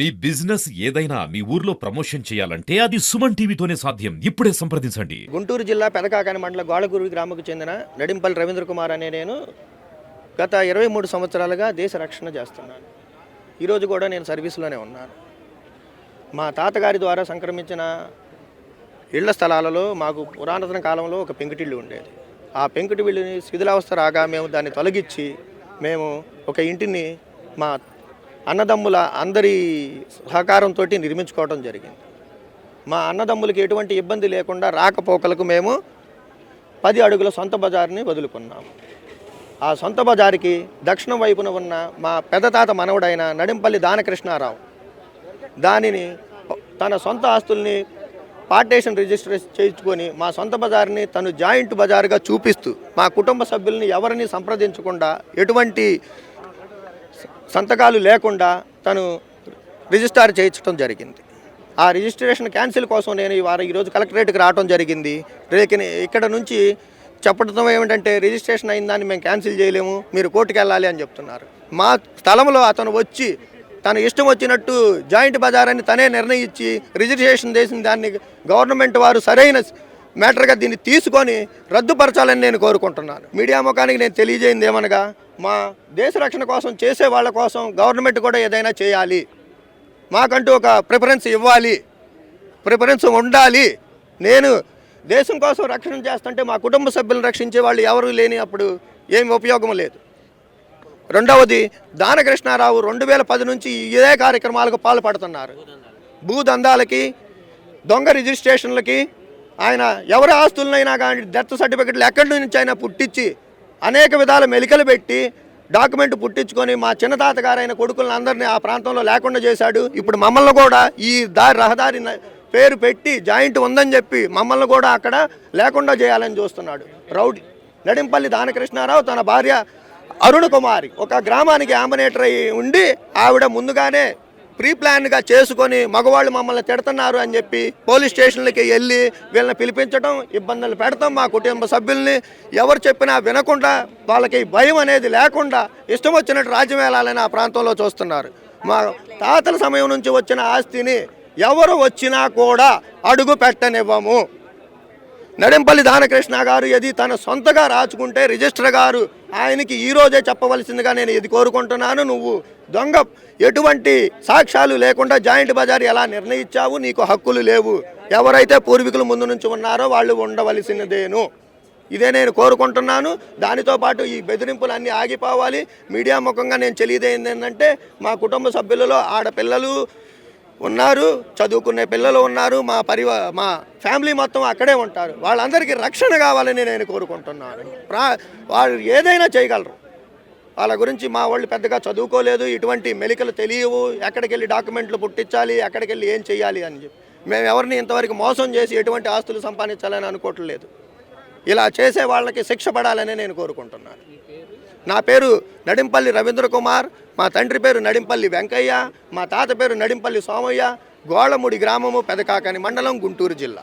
మీ business ఏదైనా మీ ఊర్లో promotion చేయాలంటే అది సుమన్ టీవీతోనే సాధ్యం. ఇప్పుడే సంప్రదించండి. గుంటూరు జిల్లా పెదకాకాని మండల గోడగురు గ్రామకు చెందిన నడింపల్లి రవీంద్ర కుమార్ అనే నేను గత ఇరవై మూడు సంవత్సరాలుగా దేశ రక్షణ చేస్తున్నాను. ఈరోజు కూడా నేను సర్వీసులోనే ఉన్నాను. మా తాతగారి ద్వారా సంక్రమించిన ఇళ్ళ స్థలాలలో మాకు పురాతన కాలంలో ఒక పెంకుటిల్లు ఉండేది. ఆ పెంకుటిల్లుని శిథిలావస్థ రాగా మేము దాన్ని తొలగించి మేము ఒక ఇంటిని మా అన్నదమ్ముల అందరి సహకారంతో నిర్మించుకోవడం జరిగింది. మా అన్నదమ్ములకి ఎటువంటి ఇబ్బంది లేకుండా రాకపోకలకు మేము పది అడుగుల సొంత బజార్ని వదులుకున్నాము. ఆ సొంత బజారుకి దక్షిణం వైపున ఉన్న మా పెద్దతాత మనవడైన నడింపల్లి దానకృష్ణారావు దానిని తన సొంత ఆస్తుల్ని పార్టేషన్ రిజిస్టర్ చేయించుకొని మా సొంత బజార్ని తను జాయింట్ బజారుగా చూపిస్తూ మా కుటుంబ సభ్యుల్ని ఎవరిని సంప్రదించకుండా ఎటువంటి సంతకాలు లేకుండా తను రిజిస్టార్ చేయించడం జరిగింది. ఆ రిజిస్ట్రేషన్ క్యాన్సిల్ కోసం నేను ఈ వారం ఈరోజు కలెక్టరేట్కి రావడం జరిగింది. రేకిని ఇక్కడ నుంచి చెప్పడం ఏమిటంటే రిజిస్ట్రేషన్ అయిన దాన్ని మేము క్యాన్సిల్ చేయలేము మీరు కోర్టుకు వెళ్ళాలి అని చెప్తున్నారు. మా స్థలంలో అతను వచ్చి తన ఇష్టం వచ్చినట్టు జాయింట్ బజార్ అని తనే నిర్ణయించి రిజిస్ట్రేషన్ చేసిన దాన్ని గవర్నమెంట్ వారు సరైన మ్యాటర్గా దీన్ని తీసుకొని రద్దుపరచాలని నేను కోరుకుంటున్నాను. మీడియా ముఖానికి నేను తెలియజేయింది ఏమనగా మా దేశ రక్షణ కోసం చేసే వాళ్ళ కోసం గవర్నమెంట్ కూడా ఏదైనా చేయాలి. మాకంటూ ఒక ప్రిఫరెన్స్ ఇవ్వాలి. ప్రిఫరెన్స్ ఉండాలి. నేను దేశం కోసం రక్షణ చేస్తుంటే మా కుటుంబ సభ్యులను రక్షించే వాళ్ళు ఎవరు లేని అప్పుడు ఏమి ఉపయోగం లేదు. రెండవది దానకృష్ణారావు రెండు వేల పది నుంచి ఇదే కార్యక్రమాలకు పాల్పడుతున్నారు. భూదందాలకి దొంగ రిజిస్ట్రేషన్లకి ఆయన ఎవరి ఆస్తులనైనా కానీ డెత్ సర్టిఫికెట్లు ఎక్కడి నుంచి అయినా పుట్టించి అనేక విధాల మెలికలు పెట్టి డాక్యుమెంట్ పుట్టించుకొని మా చిన్న తాతగారైన కొడుకులను అందరినీ ఆ ప్రాంతంలో లేకుండా చేశాడు. ఇప్పుడు మమ్మల్ని కూడా ఈ దారి రహదారి పేరు పెట్టి జాయింట్ ఉందని చెప్పి మమ్మల్ని కూడా అక్కడ లేకుండా చేయాలని చూస్తున్నాడు. రౌడీ నడింపల్లి దానకృష్ణారావు తన భార్య అరుణ కుమారి ఒక గ్రామానికి ఆంబనేటర్ అయి ఉండి ఆవిడ ముందుగానే ప్రీ ప్లాన్గా చేసుకొని మగవాళ్ళు మమ్మల్ని తిడుతున్నారు అని చెప్పి పోలీస్ స్టేషన్లకి వెళ్ళి వీళ్ళని పిలిపించడం ఇబ్బందులు పెడతాం మా కుటుంబ సభ్యుల్ని. ఎవరు చెప్పినా వినకుండా వాళ్ళకి భయం అనేది లేకుండా ఇష్టం వచ్చినట్టు రాజ్యం వెళ్ళాలని ఆ ప్రాంతంలో చూస్తున్నారు. మా తాతల సమయం నుంచి వచ్చిన ఆస్తిని ఎవరు వచ్చినా కూడా అడుగు పెట్టనివ్వము. నడింపల్లి దానకృష్ణ గారు ఇది తన సొంతగా రాచుకుంటే రిజిస్టర్ గారు ఆయనకి ఈరోజే చెప్పవలసిందిగా నేను ఇది కోరుకుంటున్నాను. నువ్వు దొంగ ఎటువంటి సాక్ష్యాలు లేకుండా జాయింట్ బజార్ ఎలా నిర్ణయించావు? నీకు హక్కులు లేవు. ఎవరైతే పూర్వీకులు ముందు నుంచి ఉన్నారో వాళ్ళు ఉండవలసినదేను. ఇదే నేను కోరుకుంటున్నాను. దానితో పాటు ఈ బెదిరింపులు అన్నీ ఆగిపోవాలి. మీడియా ముఖంగా నేను తెలియదేంది ఏంటంటే మా కుటుంబ సభ్యులలో ఆడపిల్లలు ఉన్నారు చదువుకునే పిల్లలు ఉన్నారు మా పరివా మా ఫ్యామిలీ మొత్తం అక్కడే ఉంటారు. వాళ్ళందరికీ రక్షణ కావాలని నేను కోరుకుంటున్నాను. ప్రా వాళ్ళు ఏదైనా చేయగలరు. వాళ్ళ గురించి మా వాళ్ళు పెద్దగా చదువుకోలేదు ఇటువంటి మెలికలు తెలియవు ఎక్కడికి వెళ్ళి డాక్యుమెంట్లు పుట్టించాలి ఎక్కడికి వెళ్ళి ఏం చేయాలి అని చెప్పి. మేము ఎవరిని ఇంతవరకు మోసం చేసి ఎటువంటి ఆస్తులు సంపాదించాలని అనుకోవట్లేదు. ఇలా చేసే వాళ్ళకి శిక్ష పడాలని నేను కోరుకుంటున్నాను. నా పేరు నడింపల్లి రవీంద్ర కుమార్ మా తండ్రి పేరు నడింపల్లి వెంకయ్య మా తాత పేరు నడింపల్లి సోమయ్య గోళముడి గ్రామము పెదకాకని మండలం గుంటూరు జిల్లా